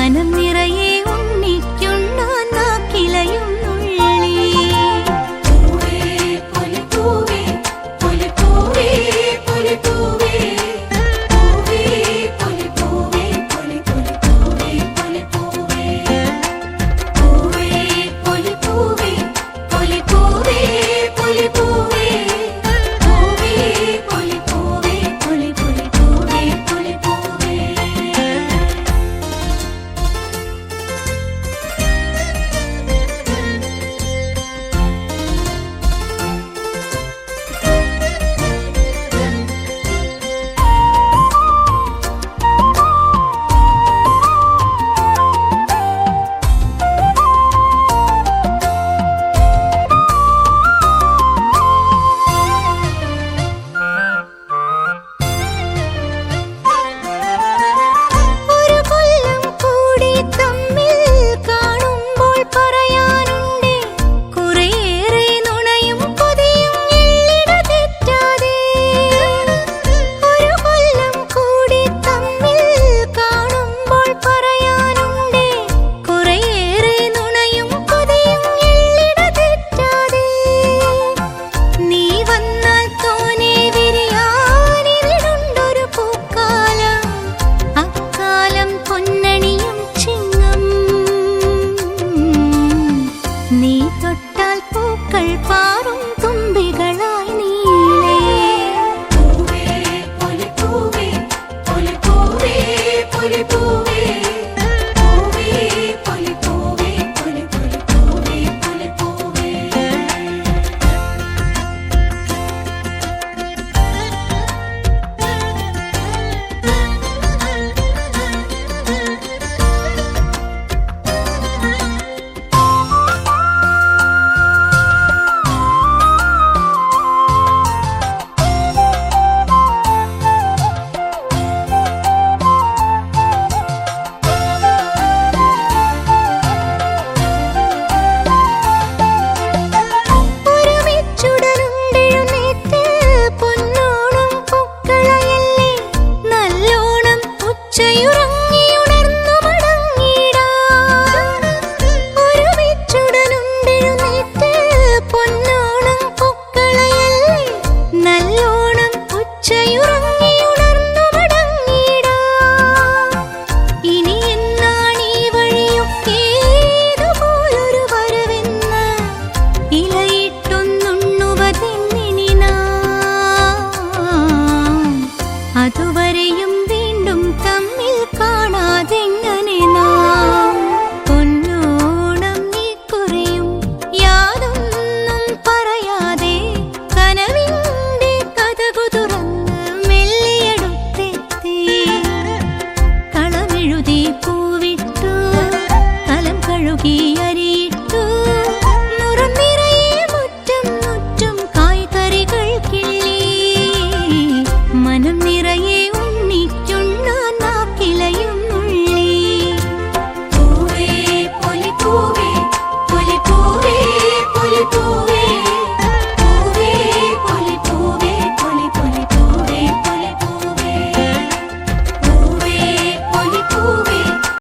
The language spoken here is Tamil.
మనం பூக்கள் பாரும் தும்பிகளாய் நீளே பூவே பூவே பூவே பூவே.